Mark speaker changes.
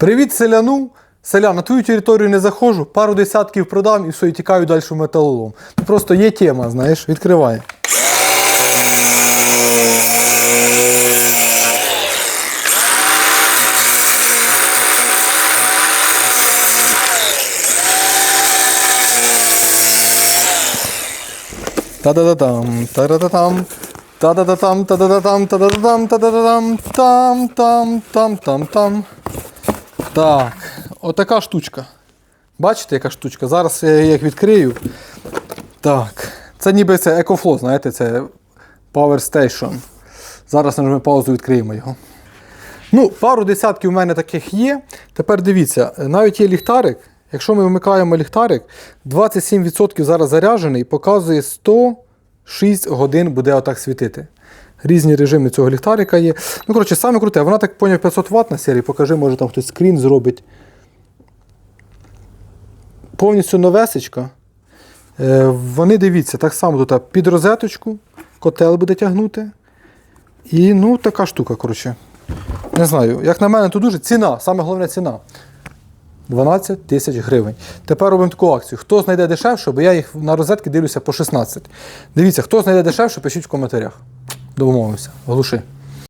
Speaker 1: Привіт, селяну! Селян, на твою територію не заходжу, пару десятків продам і все, і тікаю далі в металолом. Ну, Просто є тема, знаєш, відкривай. Та-да-да-там, та-да-да-там, та-да-да-там, та-да-да-там, та-да-да-там, та-да-да-там, там, там, там, там, там. Так, отака штучка. Бачите, яка штучка? Зараз я її відкрию. Так. Це ніби це EcoFlow, знаєте, це Power Station. Зараз нажмемо паузу, відкриємо його. Ну, пару десятків у мене таких є. Тепер дивіться, навіть є ліхтарик. Якщо ми вмикаємо ліхтарик, 27% зараз заряджений, показує 106 годин буде отак світити. Різні режими цього ліхтарика є. Ну, коротше, саме круте, вона так поняв 500 Вт на серії, покажи, може там хтось скрін зробить. Повністю новесечка. Е, Вони дивіться, так само тут під розеточку, котел буде тягнути. І ну, така штука, коротше. Не знаю, як на мене, то дуже ціна, саме головне ціна. 12 тисяч гривень. Тепер робимо таку акцію. Хто знайде дешевше, бо я їх на розетки дивлюся по 16. Дивіться, хто знайде дешевше, пишіть в коментарях. Домовимося. Глуши.